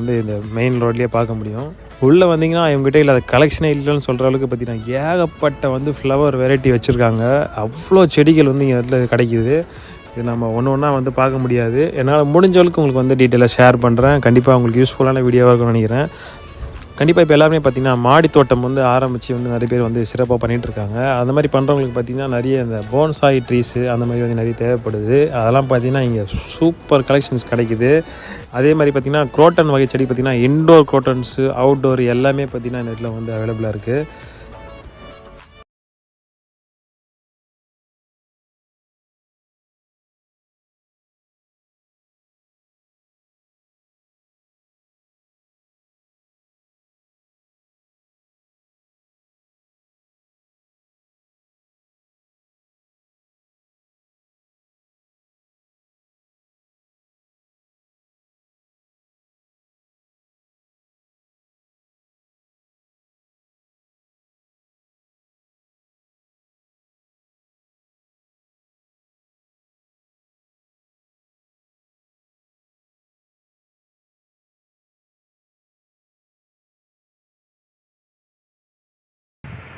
வந்து இந்த மெயின் ரோட்லேயே பார்க்க முடியும். உள்ளே வந்தீங்கன்னா இவங்ககிட்ட இல்லாத கலெக்ஷனே இல்லைன்னு சொல்கிற அளவுக்கு பார்த்தீங்கன்னா ஏகப்பட்ட வந்து ஃப்ளவர் வெரைட்டி வச்சுருக்காங்க. அவ்வளோ செடிகள் வந்து இங்கே இடத்துல கிடைக்கிது. இது நம்ம ஒன்று ஒன்றா வந்து பார்க்க முடியாது. என்னால் முடிஞ்ச அளவுக்கு உங்களுக்கு வந்து டீட்டெயிலாக ஷேர் பண்ணுறேன் கண்டிப்பாக உங்களுக்கு யூஸ்ஃபுல்லான வீடியோவாக இருக்கும்னு நினைக்கிறேன். கண்டிப்பாக இப்போ எல்லாருமே பார்த்திங்கன்னா மாடி தோட்டம் வந்து ஆரம்பித்து வந்து நிறைய பேர் வந்து சிறப்பாக பண்ணிகிட்டு இருக்காங்க. அந்த மாதிரி பண்ணுறவங்களுக்கு பார்த்தீங்கன்னா நிறைய இந்த போன்சாய் ட்ரீஸு அந்த மாதிரி வந்து நிறைய தேவைப்படுது. அதெல்லாம் பார்த்தீங்கன்னா இங்கே சூப்பர் கலெக்ஷன்ஸ் கிடைக்குது. அதே மாதிரி பார்த்திங்கன்னா குரோட்டன் வகை செடி பார்த்தீங்கன்னா இன்டோர் குரோட்டன்ஸு அவுட்டோர் எல்லாமே பார்த்தீங்கன்னா இந்த இடத்துல வந்து அவைலபிளாக இருக்குது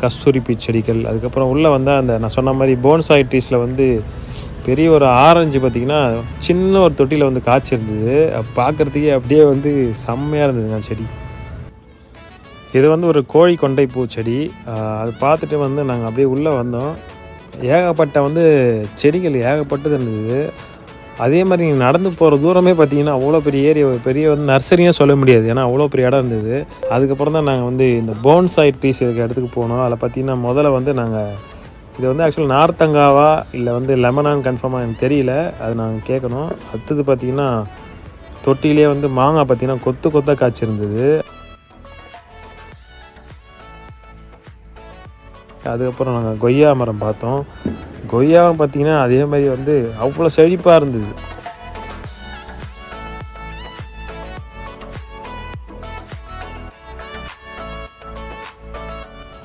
பூ செடிகள் அதுக்கப்புறம் உள்ளே வந்தால் அந்த நான் சொன்ன மாதிரி போன்சாய் ட்ரீஸில் வந்து பெரிய ஒரு ஆரஞ்சு பார்த்திங்கன்னா சின்ன ஒரு தொட்டியில் வந்து காய்ச்சி இருந்தது. பார்க்குறதுக்கே அப்படியே வந்து செம்மையாக இருந்தது அந்த செடி. இது வந்து ஒரு கோழி கொண்டை பூ செடி. அது பார்த்துட்டு வந்து நாங்கள் அப்படியே உள்ளே வந்தோம். ஏகப்பட்ட வந்து செடிகள் ஏகப்பட்டது இருந்தது. அதே மாதிரி நீங்கள் நடந்து போகிற தூரமே பார்த்தீங்கன்னா அவ்வளோ பெரிய ஏரியா பெரிய வந்து நர்சரியாக சொல்ல முடியாது. ஏன்னா அவ்வளோ பெரிய இடம் இருந்தது. அதுக்கப்புறம் தான் நாங்கள் வந்து இந்த போன்சாய் ட்ரீஸ் இருக்க இடத்துக்கு போனோம். அதில் பார்த்தீங்கன்னா முதல்ல வந்து நாங்கள் இது வந்து ஆக்சுவலாக நார்த்தங்காவா இல்லை வந்து லெமனான்னு கன்ஃபார்மாக எனக்கு தெரியல. அது நாங்கள் கேட்கணும் அடுத்தது பார்த்தீங்கன்னா தொட்டிலே வந்து மாங்காய் பார்த்தீங்கன்னா கொத்து கொத்தாக காய்ச்சிருந்தது. அதுக்கப்புறம் நாங்கள் கொய்யா மரம் பார்த்தோம். கொய்யாவும் பார்த்தீங்கன்னா அதே மாதிரி வந்து அவ்வளோ செழிப்பாக இருந்தது.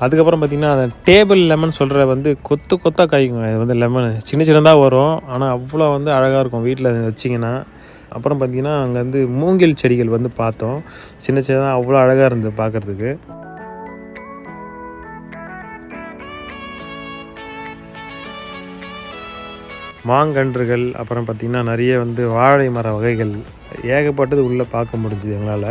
அதுக்கப்புறம் பார்த்தீங்கன்னா அந்த டேபிள் லெமன் சொல்கிற வந்து கொத்து கொத்தாக காய்க்குங்க. இது வந்து லெமன் சின்ன சின்னதாக வரும். ஆனால் அவ்வளோ வந்து அழகாக இருக்கும் வீட்டில் வச்சிங்கன்னா. அப்புறம் பார்த்தீங்கன்னா அங்கே வந்து மூங்கில் செடிகள் வந்து பார்த்தோம். சின்ன சின்னதாக அவ்வளோ அழகாக இருந்தது பார்க்குறதுக்கு. மாங்கன்றுகள் அப்புறம் பார்த்திங்கன்னா நிறைய வந்து வாழை மர வகைகள் ஏகப்பட்டது உள்ளே பார்க்க முடிஞ்சுது எங்களால்.